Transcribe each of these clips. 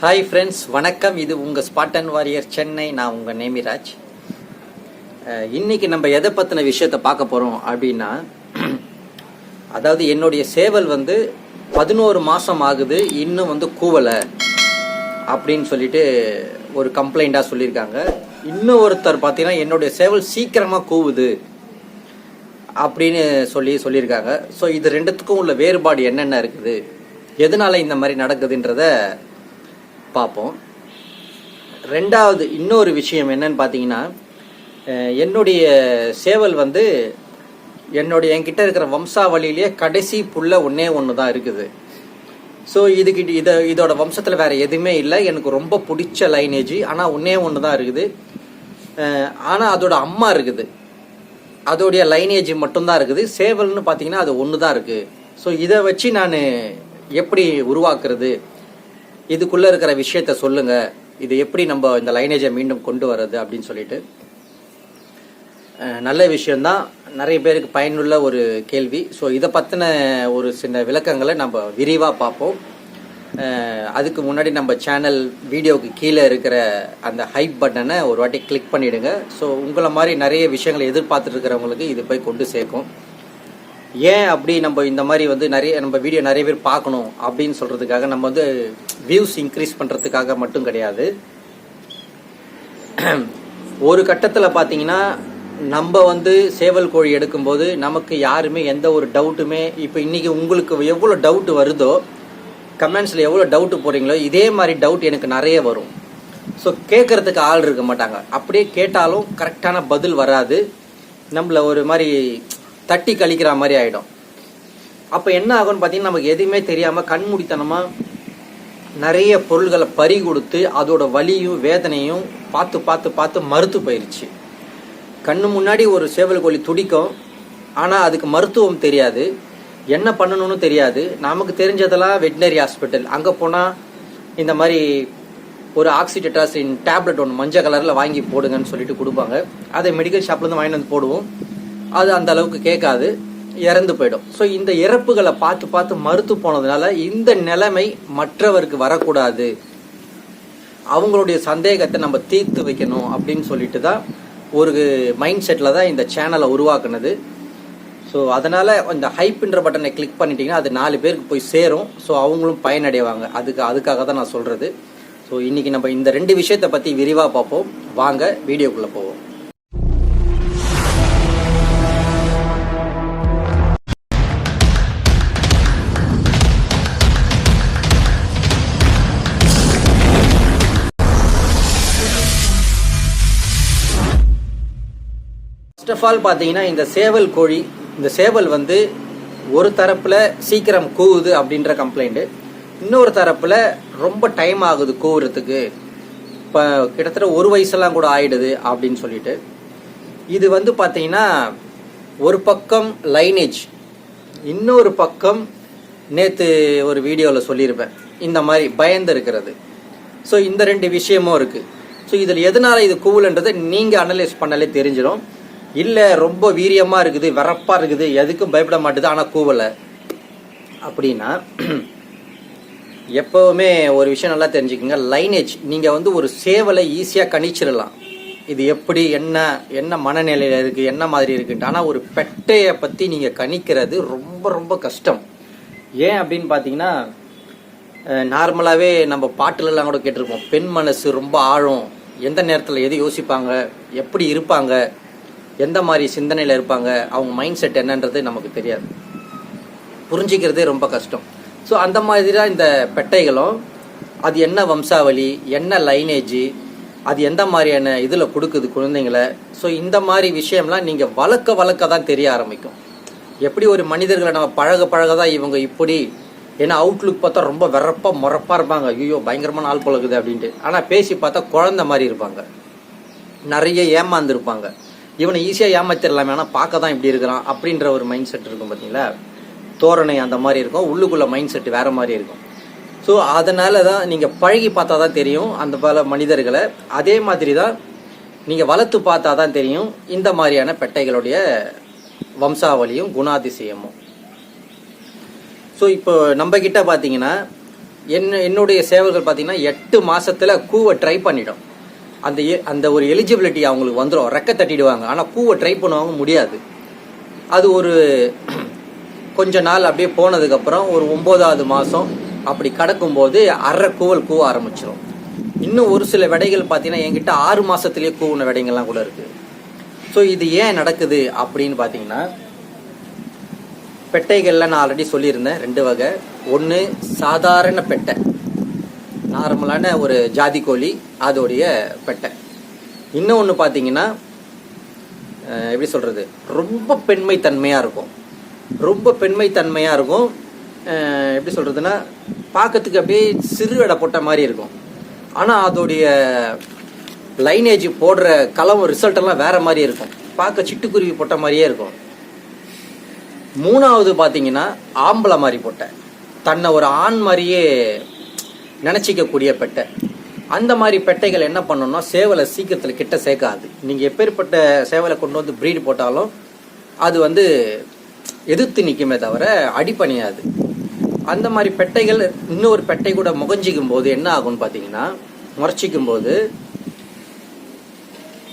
Hi friends வணக்கம். இது உங்கள் ஸ்பாட்டன் வாரியர் சென்னை நான் உங்கள் நேமிராஜ். இன்றைக்கி நம்ம எதை பற்றின விஷயத்தை பார்க்க போகிறோம் அப்படின்னா அதாவது என்னுடைய சேவல் வந்து பதினோரு மாதம் ஆகுது இன்னும் வந்து கூவலை அப்படின்னு சொல்லிட்டு ஒரு கம்ப்ளைண்ட்டாக சொல்லியிருக்காங்க. இன்னும் ஒருத்தர் பார்த்தீங்கன்னா என்னுடைய சேவல் சீக்கிரமாக கூவுது அப்படின்னு சொல்லி சொல்லியிருக்காங்க. ஸோ இது ரெண்டுத்துக்கும் உள்ள வேறுபாடு என்னென்ன இருக்குது? எதனால இந்த மாதிரி நடக்குதுன்றத பார்ப்போம். ரெண்டாவது இன்னொரு விஷயம் என்னன்னு பார்த்தீங்கன்னா என்னுடைய சேவல் வந்து என்னுடைய என்கிட்ட இருக்கிற வம்சாவளியிலேயே கடைசி புள்ள ஒன்றே ஒன்று தான் இருக்குது. ஸோ இதுக்கு இதை இதோட வம்சத்தில் வேற எதுவுமே இல்லை. எனக்கு ரொம்ப பிடிச்ச லைனேஜ் ஆனால் ஒன்றே ஒன்று தான் இருக்குது ஆனால் அதோட அம்மா இருக்குது. அதோடைய லைனேஜ் மட்டும்தான் இருக்குது. சேவல்னு பார்த்தீங்கன்னா அது ஒன்று தான் இருக்குது ஸோ இதை வச்சு நான் எப்படி உருவாக்குறது? இதுக்குள்ளே இருக்கிற விஷயத்த சொல்லுங்க. இது எப்படி நம்ம இந்த லைனேஜை மீண்டும் கொண்டு வர்றது அப்படின்னு சொல்லிட்டு. நல்ல விஷயம்தான். நிறைய பேருக்கு பயனுள்ள ஒரு கேள்வி. ஸோ இதை பற்றின ஒரு சின்ன விளக்கங்களை நம்ம விரிவாக பார்ப்போம். அதுக்கு முன்னாடி நம்ம சேனல் வீடியோவுக்கு கீழே இருக்கிற அந்த ஹைப் பட்டனை ஒரு வாட்டி கிளிக் பண்ணிவிடுங்க ஸோ உங்களை மாதிரி நிறைய விஷயங்களை எதிர்பார்த்துட்டு இருக்கிறவங்களுக்கு இது போய் கொண்டு சேர்க்கும். ஏன் அப்படி நம்ம இந்த மாதிரி வந்து நிறைய நம்ம வீடியோ நிறைய பேர் பார்க்கணும் அப்படின்னு சொல்கிறதுக்காக நம்ம வந்து வியூஸ் இன்க்ரீஸ் பண்ணுறதுக்காக மட்டும் கிடையாது. ஒரு கட்டத்தில் பார்த்தீங்கன்னா நம்ம வந்து சேவல் கோழி எடுக்கும்போது நமக்கு யாருமே எந்த ஒரு டவுட்டுமே இப்போ இன்றைக்கி உங்களுக்கு எவ்வளோ டவுட் வருதோ கமெண்ட்ஸில் எவ்வளோ டவுட்டு போகிறீங்களோ இதே மாதிரி டவுட் எனக்கு நிறைய வரும். ஸோ கேட்குறதுக்கு ஆள் இருக்க மாட்டாங்க. அப்படியே கேட்டாலும் கரெக்டான பதில் வராது. நம்மள ஒரு மாதிரி தட்டி கழிக்கிற மாதிரி ஆகிடும் அப்போ என்ன ஆகும்னு பார்த்தீங்கன்னா நமக்கு எதுவுமே தெரியாமல் கண்மூடித்தனமாக நிறைய பொருள்களை பறி கொடுத்து அதோட வலியும் வேதனையும் பார்த்து பார்த்து பார்த்து மறுத்து போயிருச்சு. கண்ணு முன்னாடி ஒரு சேவல் கோழி துடிக்கும். ஆனால் அதுக்கு மருத்துவம் தெரியாது. என்ன பண்ணணும்னு தெரியாது. நமக்கு தெரிஞ்சதெல்லாம் வெட்டினரி ஹாஸ்பிட்டல். அங்கே போனால் இந்த மாதிரி ஒரு ஆக்சிடெட்டாசின் டேப்லெட் ஒன்று மஞ்சள் கலரில் வாங்கி போடுங்கன்னு சொல்லிட்டு கொடுப்பாங்க. அதை மெடிக்கல் ஷாப்லேருந்து வாங்கிட்டு வந்து போடுவோம். அது அந்த அளவுக்கு கேட்காது இறந்து போயிடும். ஸோ இந்த இறப்புகளை பார்த்து பார்த்து மறுத்து போனதுனால இந்த நிலைமை மற்றவருக்கு வரக்கூடாது. அவங்களுடைய சந்தேகத்தை நம்ம தீர்த்து வைக்கணும் அப்படின்னு சொல்லிட்டு தான் ஒரு மைண்ட் செட்டில் தான் இந்த சேனலை உருவாக்குனது. ஸோ அதனால் இந்த ஹைப்ன்ற பட்டனை கிளிக் பண்ணிட்டீங்கன்னா அது நாலு பேருக்கு போய் சேரும். ஸோ அவங்களும் பயனடைவாங்க. அதுக்கு அதுக்காக தான் நான் சொல்கிறது ஸோ இன்றைக்கி நம்ம இந்த ரெண்டு விஷயத்தை பற்றி விரிவாக பார்ப்போம். வாங்க வீடியோக்குள்ளே போவோம். ஆஃப் ஆல் பார்த்தீங்கன்னா இந்த சேவல் கோழி இந்த சேவல் வந்து ஒரு தரப்பில் சீக்கிரம் கூவுது அப்படின்ற கம்ப்ளைண்ட்டு இன்னொரு தரப்பில் ரொம்ப டைம் ஆகுது கூவுறதுக்கு. இப்போ கிட்டத்தட்ட ஒரு வயசெல்லாம் கூட ஆயிடுது அப்படின்னு சொல்லிட்டு. இது வந்து பார்த்தீங்கன்னா ஒரு பக்கம் லைனேஜ் இன்னொரு பக்கம் நேற்று ஒரு வீடியோவில் சொல்லியிருப்பேன். இந்த மாதிரி பயந்து இருக்கிறது. ஸோ இந்த ரெண்டு விஷயமும் இருக்குது ஸோ இதில் எதனால் இது கூவுலன்றதை நீங்கள் அனலைஸ் பண்ணாலே தெரிஞ்சிடும் இல்லை ரொம்ப வீரியமாக இருக்குது வரப்பாக இருக்குது எதுக்கும் பயப்பட மாட்டுது ஆனால் கூவலை. அப்படின்னா எப்போவுமே ஒரு விஷயம் நல்லா தெரிஞ்சுக்கோங்க. லைனேஜ் நீங்கள் வந்து ஒரு சேவலை ஈஸியாக கணிச்சிடலாம். இது எப்படி என்ன என்ன மனநிலையில் இருக்குது என்ன மாதிரி இருக்குன்ட்டு. ஆனால் ஒரு பெட்டையை பற்றி நீங்கள் கணிக்கிறது ரொம்ப ரொம்ப கஷ்டம். ஏன் அப்படின்னு பார்த்தீங்கன்னா நார்மலாகவே நம்ம பாட்டுலலாம் கூட கேட்டிருப்போம் பெண் மனசு ரொம்ப ஆழம். எந்த நேரத்தில் எது யோசிப்பாங்க? எப்படி இருப்பாங்க? எந்த மாதிரி சிந்தனையில் இருப்பாங்க அவங்க மைண்ட் செட் என்னன்றது நமக்கு தெரியாது. புரிஞ்சிக்கிறதே ரொம்ப கஷ்டம். ஸோ அந்த மாதிரி தான் இந்த பெட்டைகளும் அது என்ன வம்சாவளி என்ன லைனேஜ் அது எந்த மாதிரியான இதில் கொடுக்குது குழந்தைங்கள? ஸோ இந்த மாதிரி விஷயம்லாம் நீங்கள் வளர்க்க வளர்க்க தான் தெரிய ஆரம்பிக்கும். எப்படி ஒரு மனிதர்களை நம்ம பழக பழக தான் இவங்க இப்படி? ஏன்னா அவுட்லுக் பார்த்தா ரொம்ப வெறப்பாக முறப்பாக இருப்பாங்க. ஐயோ பயங்கரமான ஆள் பழகுது அப்படின்ட்டு. ஆனால் பேசி பார்த்தா குழந்த மாதிரி இருப்பாங்க. நிறைய ஏமாந்துருப்பாங்க. இவனை ஈஸியாக ஏமாத்திடலாமே ஆனால் பார்க்க தான் இப்படி இருக்கிறான் அப்படின்ற ஒரு மைண்ட் செட் இருக்கும் பார்த்தீங்களா தோரணை அந்த மாதிரி இருக்கும். உள்ளுக்குள்ள மைண்ட் செட் வேற மாதிரி இருக்கும். ஸோ அதனால தான் நீங்கள் பழகி பார்த்தா தான் தெரியும் அந்த பல மனிதர்களை. அதே மாதிரி தான் நீங்கள் வளர்த்து பார்த்தா தான் தெரியும் இந்த மாதிரியான பெட்டைகளுடைய வம்சாவளியும் குணாதிசயமும். ஸோ இப்போ நம்ம கிட்ட பார்த்தீங்கன்னா என்ன என்னுடைய சேவல்கள் பார்த்தீங்கன்னா எட்டு மாதத்தில் கூவை ட்ரை பண்ணிடும். அந்த எ- அந்த ஒரு எலிஜிபிலிட்டி அவங்களுக்கு வந்துடும் ரெக்க தட்டிடுவாங்க. ஆனால் பூவை ட்ரை பண்ணுவாங்க முடியாது. அது ஒரு கொஞ்ச நாள் அப்படியே போனதுக்கப்புறம் ஒரு ஒம்போதாவது மாதம் அப்படி கடக்கும்போது அரை கூவல் கூவ ஆரம்பிச்சிடும் இன்னும் ஒரு சில விடைகள் பார்த்தீங்கன்னா என்கிட்ட ஆறு மாதத்துலேயே கூவுன விடைங்கள்லாம் கூட இருக்குது ஸோ இது ஏன் நடக்குது அப்படின்னு பார்த்தீங்கன்னா பெட்டைகளில் நான் ஆல்ரெடி சொல்லியிருந்தேன். ரெண்டு வகை. ஒன்று சாதாரண பெட்டை. நார்மலான ஒரு ஜாதி கோழி அதோடைய பெட்டை. இன்னொன்று பார்த்தீங்கன்னா எப்படி சொல்கிறது ரொம்ப பெண்மை தன்மையாக இருக்கும். ரொம்ப பெண்மை தன்மையாக இருக்கும் எப்படி சொல்கிறதுன்னா பார்க்கறதுக்கு அப்படியே சிறு எடை போட்ட மாதிரி இருக்கும். ஆனால் அதோடைய லைனேஜ் போடுற களம் ரிசல்ட்டெல்லாம் வேறு வேற மாதிரி இருக்கும். பார்க்க சிட்டுக்குருவி போட்ட மாதிரியே இருக்கும். மூணாவது பார்த்தீங்கன்னா ஆம்பளை மாதிரி பொட்டை. தன்னை ஒரு ஆண் மாதிரியே நினச்சிக்கக்கூடிய பெட்டை அந்த மாதிரி பெட்டைகள் என்ன பண்ணணும்னா சேவலை சீக்கிரத்தில் கிட்ட சேர்க்காது. நீங்கள் எப்பேற்பட்ட சேவலை கொண்டு வந்து ப்ரீடு போட்டாலும் அது வந்து எதிர்த்து நிற்குமே தவிர அடிப்பணியாது அந்த மாதிரி பெட்டைகள் இன்னொரு பெட்டை கூட முகஞ்சிக்கும் போது என்ன ஆகும்னு பார்த்தீங்கன்னா முறைச்சிக்கும் போது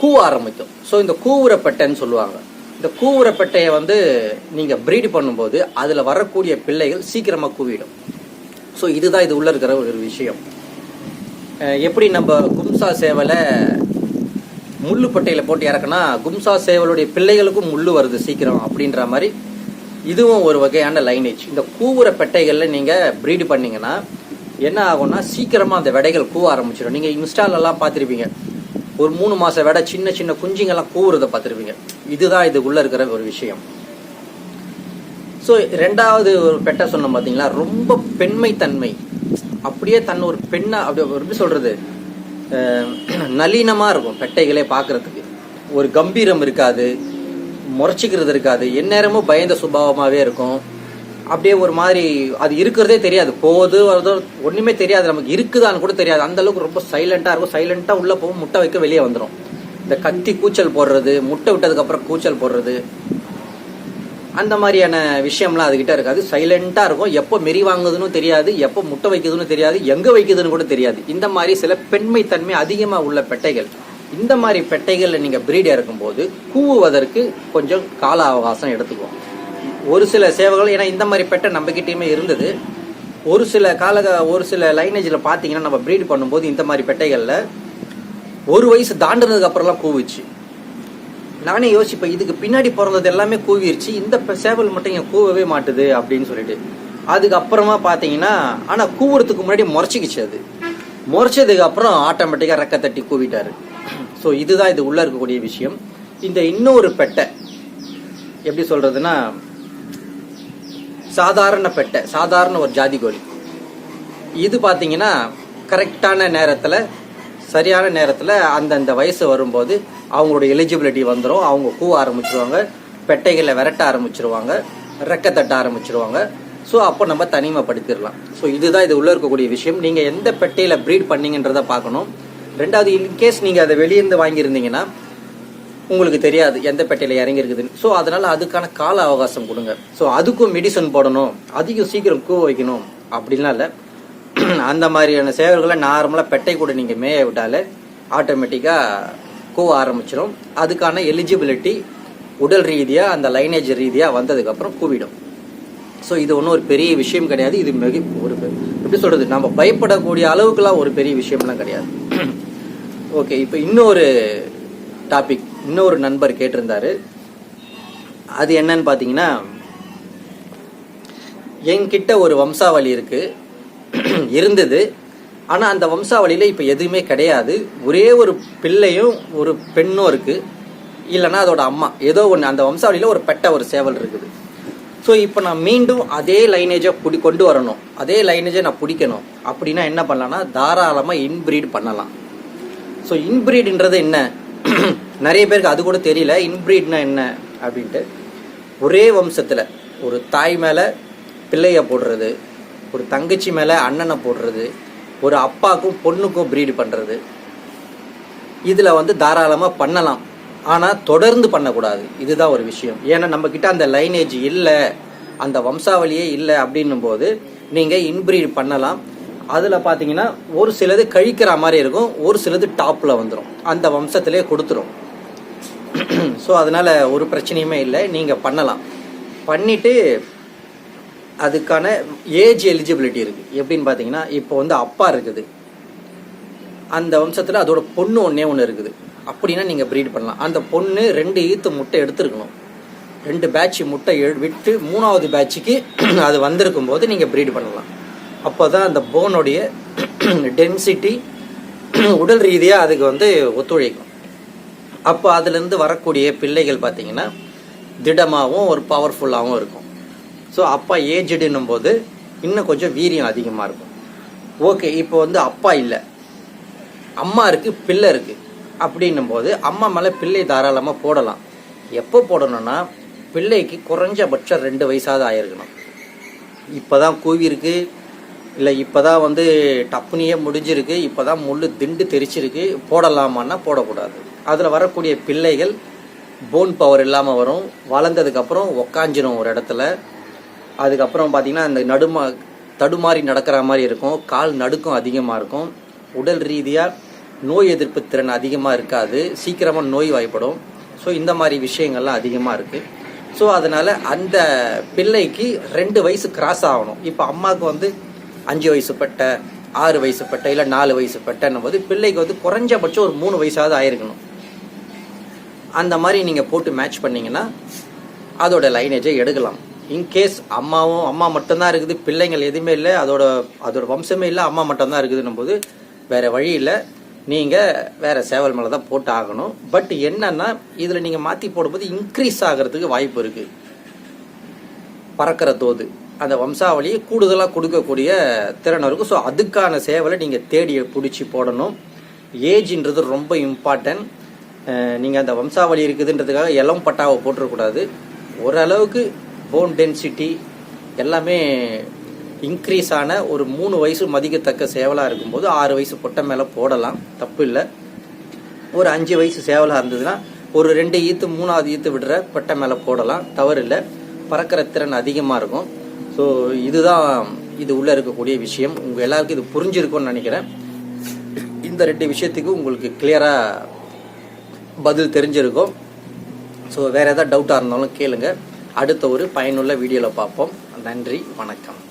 கூவ ஆரம்பிக்கும். ஸோ இந்த கூவுற பெட்டைன்னு சொல்லுவாங்க. இந்த கூவுற பெட்டையை வந்து நீங்கள் ப்ரீடு பண்ணும்போது அதில் வரக்கூடிய பிள்ளைகள் சீக்கிரமாக கூவிடும். ஸோ இதுதான் இது உள்ளே இருக்கிற ஒரு விஷயம். எப்படி நம்ம கும்சா சேவலை முள்ளு பட்டையில் போட்டு இறக்குனா கும்சா சேவலுடைய பிள்ளைகளுக்கும் முள்ளு வருது சீக்கிரம் அப்படின்ற மாதிரி இதுவும் ஒரு வகையான லைனேஜ் இந்த கூவுற பெட்டைகளில் நீங்கள் ப்ரீடு பண்ணீங்கன்னா என்ன ஆகும்னா சீக்கிரமாக அந்த விடைகள் கூவ ஆரம்பிச்சிடும். நீங்கள் இன்ஸ்டாலெல்லாம் பார்த்துருப்பீங்க. ஒரு மூணு மாத விடை சின்ன சின்ன குஞ்சுங்கெல்லாம் கூவுறதை பார்த்துருப்பீங்க. இதுதான் இது உள்ளே இருக்கிற ஒரு விஷயம். ஸோ ரெண்டாவது ஒரு பெட்டை சொன்னோம் பார்த்தீங்களா ரொம்ப பெண்மை தன்மை அப்படியே தன் ஒரு பெண்ணை அப்படி எப்படி சொல்கிறது நளினமாக இருக்கும் பெட்டைகளே பார்க்கறதுக்கு. ஒரு கம்பீரம் இருக்காது முறைச்சிக்கிறது இருக்காது. எந்நேரமும் பயந்த சுபாவமாகவே இருக்கும். அப்படியே ஒரு மாதிரி அது இருக்கிறதே தெரியாது. போகுது வருதோ ஒன்றுமே தெரியாது. நமக்கு இருக்குதான்னு கூட தெரியாது. அந்த அளவுக்கு ரொம்ப சைலண்ட்டாக இருக்கும். சைலண்டாக உள்ளே போகும் முட்டை வைக்க வெளியே வந்துடும் இந்த கத்தி கூச்சல் போடுறது முட்டை விட்டதுக்கப்புறம் கூச்சல் போடுறது. அந்த மாதிரியான விஷயம்லாம் அதுகிட்ட இருக்காது. சைலண்டாக இருக்கும். எப்போ மெரி வாங்குதுன்னு தெரியாது. எப்போ முட்டை வைக்குதுன்னு தெரியாது. எங்கே வைக்குதுன்னு கூட தெரியாது. இந்த மாதிரி சில பெண்மைத்தன்மை அதிகமாக உள்ள பெட்டைகள். இந்த மாதிரி பெட்டைகளில் நீங்கள் பிரீடாக இருக்கும்போது கூவுவதற்கு கொஞ்சம் கால அவகாசம் எடுத்துக்குவோம். ஒரு சில சேவைகள் ஏன்னா இந்த மாதிரி பெட்டை நம்மக்கிட்டேயுமே இருந்தது. ஒரு சில கால ஒரு சில லைனேஜில் பார்த்தீங்கன்னா நம்ம ப்ரீட் பண்ணும்போது இந்த மாதிரி பெட்டைகளில் ஒரு வயசு தாண்டினதுக்கு அப்புறம்லாம் கூவுச்சு. நானே யோசிப்பேன் இதுக்கு பின்னாடி பிறந்தது எல்லாமே கூவிருச்சு இந்த சேவல் மட்டும் என் கூவவே மாட்டுது அப்படின்னு சொல்லிட்டு. அதுக்கப்புறமா பார்த்தீங்கன்னா ஆனால் கூவுறதுக்கு முன்னாடி முறைச்சிக்கிச்சு அது. முறைச்சதுக்கு அப்புறம் ஆட்டோமேட்டிக்காக ரெக்க தட்டி கூவிட்டாரு. ஸோ இதுதான் இது உள்ளே இருக்கக்கூடிய விஷயம். இந்த இன்னொரு பெட்டை எப்படி சொல்கிறதுனா சாதாரண பெட்டை சாதாரண ஒரு ஜாதி கோழி. இது பார்த்தீங்கன்னா கரெக்டான நேரத்தில் சரியான நேரத்தில் அந்தந்த வயசு வரும்போது அவங்களோட எலிஜிபிலிட்டி வந்துடும் அவங்க கூவ ஆரம்பிச்சிருவாங்க. பெட்டைகளை விரட்ட ஆரம்பிச்சிருவாங்க. ரெக்க தட்ட ஆரம்பிச்சிருவாங்க. ஸோ அப்போ நம்ம தனிமைப்படுத்திடலாம். ஸோ இதுதான் இது உள்ளே இருக்கக்கூடிய விஷயம். நீங்கள் எந்த பெட்டையில் ப்ரீட் பண்ணீங்கன்றதை பார்க்கணும். ரெண்டாவது இன்கேஸ் நீங்கள் அதை வெளியிருந்து வாங்கியிருந்தீங்கன்னா உங்களுக்கு தெரியாது எந்த பெட்டையில் இறங்கியிருக்குதுன்னு. ஸோ அதனால் அதுக்கான கால அவகாசம் கொடுங்க. ஸோ அதுக்கும் மெடிசன் போடணும். அதிகம் சீக்கிரம் கூவ வைக்கணும். அப்படின்லாம் இல்லை. அந்த மாதிரியான சேவல்களை நார்மலாக பெட்டை கூட நீங்கள் மேய விட்டாலே ஆட்டோமேட்டிக்காக கூவ ஆரம்பிச்சிடும் அதுக்கான எலிஜிபிலிட்டி உடல் ரீதியாக அந்த லைனேஜ் ரீதியாக வந்ததுக்கப்புறம் கூவிடும். ஸோ இது ஒன்றும் ஒரு பெரிய விஷயம் கிடையாது. இது மிக ஒரு எப்படி சொல்கிறது நம்ம பயப்படக்கூடிய அளவுக்குலாம் ஒரு பெரிய விஷயம்லாம் கிடையாது. ஓகே இப்போ இன்னொரு டாபிக் இன்னொரு நண்பர் கேட்டிருந்தாரு. அது என்னன்னு பார்த்தீங்கன்னா என்கிட்ட ஒரு வம்சாவளி இருக்கு. இருந்தது. ஆனால் அந்த வம்சாவளியில் இப்போ எதுவுமே கிடையாது. ஒரே ஒரு பிள்ளையும் ஒரு பெண்ணும் இருக்குது இல்லைன்னா அதோட அம்மா. ஏதோ ஒன்று அந்த வம்சாவளியில் ஒரு பெட்ட ஒரு சேவல் இருக்குது. ஸோ இப்போ நான் மீண்டும் அதே லைனேஜை பிடி கொண்டு வரணும். அதே லைனேஜை நான் பிடிக்கணும். அப்படின்னா என்ன பண்ணலாம்னா தாராளமாக இன்பிரீட் பண்ணலாம். ஸோ இன்பிரீடுன்றது என்ன? நிறைய பேருக்கு அது கூட தெரியல. இன்பிரீட்னா என்ன? அப்படின்ட்டு. ஒரே வம்சத்தில் ஒரு தாய் மேலே பிள்ளைய போடுறது ஒரு தங்கச்சி மேலே அண்ணனை போடுறது ஒரு அப்பாக்கும் பொண்ணுக்கும் ப்ரீடு பண்ணுறது இதில் வந்து தாராளமாக பண்ணலாம். ஆனால் தொடர்ந்து பண்ணக்கூடாது. இதுதான் ஒரு விஷயம். ஏன்னா நம்மக்கிட்ட அந்த லைனேஜ் இல்லை அந்த வம்சாவளியே இல்லை அப்படின்னும் போது நீங்கள் இன்பிரீட் பண்ணலாம். அதில் பார்த்தீங்கன்னா ஒரு சிலது கழிக்கிற மாதிரி இருக்கும் ஒரு சிலது டாப்பில் வந்துடும் அந்த வம்சத்திலே கொடுத்துரும். ஸோ அதனால் ஒரு பிரச்சனையுமே இல்லை. நீங்கள் பண்ணலாம். பண்ணிவிட்டு அதுக்கான ஏஜ் எலிஜிபிலிட்டி இருக்குது எப்படின்னு பார்த்தீங்கன்னா இப்போ வந்து அப்பா இருக்குது. அந்த வம்சத்தில் அதோட பொண்ணு ஒன்றே ஒன்று இருக்குது. அப்படின்னா நீங்கள் ப்ரீட் பண்ணலாம். அந்த பொண்ணு ரெண்டு ஈத்து முட்டை எடுத்துருக்கணும். ரெண்டு பேட்ச் முட்டை எ- விட்டு மூணாவது பேட்சுக்கு அது வந்திருக்கும் போது நீங்கள் ப்ரீட் பண்ணலாம். அப்போ தான் அந்த போனுடைய டென்சிட்டி உடல் ரீதியாக அதுக்கு வந்து ஒத்துழைக்கும். அப்போ அதுலேருந்து வரக்கூடிய பிள்ளைகள் பார்த்தீங்கன்னா திடமாகவும் ஒரு பவர்ஃபுல்லாகவும் இருக்கும். ஸோ அப்பா ஏஜ்டுன்னும் போது இன்னும் கொஞ்சம் வீரியம் அதிகமாக இருக்கும். ஓகே இப்போ வந்து அப்பா இல்லை. அம்மா இருக்குது பிள்ளை இருக்குது அப்படின்னும் போது அம்மா மேலே பிள்ளை தாராளமாக போடலாம். எப்போ போடணும்னா பிள்ளைக்கு குறைஞ்சபட்சம் ரெண்டு வயசாவது ஆயிருக்கணும். இப்போதான் கூவி இருக்கு. இல்லை இப்போ தான் வந்து டப்புனியே முடிஞ்சிருக்கு. இப்போதான் முள் திண்டு தெரிச்சிருக்கு. போடலாமான்னா போடக்கூடாது. அதில் வரக்கூடிய பிள்ளைகள் போன் பவர் இல்லாமல் வரும். வளர்ந்ததுக்கப்புறம் உக்காஞ்சிரும் ஒரு இடத்துல. அதுக்கப்புறம் பார்த்தீங்கன்னா அந்த நடுமா தடுமாறி நடக்கிற மாதிரி இருக்கும். கால் நடுக்கம் அதிகமாக இருக்கும். உடல் ரீதியாக நோய் எதிர்ப்பு திறன் அதிகமாக இருக்காது. சீக்கிரமாக நோய் வாய்ப்படும். ஸோ இந்த மாதிரி விஷயங்கள்லாம் அதிகமாக இருக்குது ஸோ அதனால் அந்த பிள்ளைக்கு ரெண்டு வயசு கிராஸ் ஆகணும். இப்போ அம்மாவுக்கு வந்து அஞ்சு வயசு பட்ட ஆறு வயசு பட்ட இல்லை நாலு வயசு பட்டன்னும் போது பிள்ளைக்கு வந்து குறைஞ்சபட்சம் ஒரு மூணு வயசாவது ஆயிருக்கணும். அந்த மாதிரி நீங்கள் போட்டு மேட்ச் பண்ணீங்கன்னா அதோட லைனேஜை எடுக்கலாம். இன்கேஸ் அம்மாவும் அம்மா மட்டும்தான் இருக்குது பிள்ளைங்கள் எதுவுமே இல்லை அதோட அதோட வம்சமே இல்லை அம்மா மட்டும்தான் இருக்குதுன்னும் போது வேற வழி இல்லை. நீங்கள் வேற சேவல் மேலே தான் போட்டு ஆகணும். பட் என்னன்னா இதில் நீங்கள் மாற்றி போடும்போது இன்க்ரீஸ் ஆகிறதுக்கு வாய்ப்பு இருக்குது பறக்கிற தோது. அந்த வம்சாவளியை கூடுதலாக கொடுக்கக்கூடிய திறன் இருக்கும். ஸோ அதுக்கான சேவலை நீங்கள் தேடி பிடிச்சி போடணும். ஏஜ்ன்றது ரொம்ப இம்பார்ட்டன்ட் நீங்கள் அந்த வம்சாவளி இருக்குதுன்றதுக்காக இளம் பட்டாவை போட்டுறக்கூடாது. ஓரளவுக்கு போன் டென்சிட்டி எல்லாமே இன்க்ரீஸ் ஆன ஒரு மூணு வயசு மதிக்கத்தக்க சேவலாக இருக்கும்போது ஆறு வயசு பொட்டை மேலே போடலாம். தப்பு இல்லை ஒரு அஞ்சு வயசு சேவலாக இருந்ததுன்னா ஒரு ரெண்டு ஈத்து மூணாவது ஈத்து விடுற பட்டை மேலே போடலாம். தவறு இல்லை பறக்கிற திறன் அதிகமாக இருக்கும். ஸோ இதுதான் இது உள்ளே இருக்கக்கூடிய விஷயம். உங்கள் எல்லாருக்கும் இது புரிஞ்சிருக்கும்னு நினைக்கிறேன். இந்த ரெண்டு விஷயத்துக்கு உங்களுக்கு கிளியராக பதில் தெரிஞ்சிருக்கும். ஸோ வேறு எதாவது டவுட்டாக இருந்தாலும் கேளுங்கள் அடுத்த ஒரு பயனுள்ள வீடியோவில் பார்ப்போம். நன்றி வணக்கம்.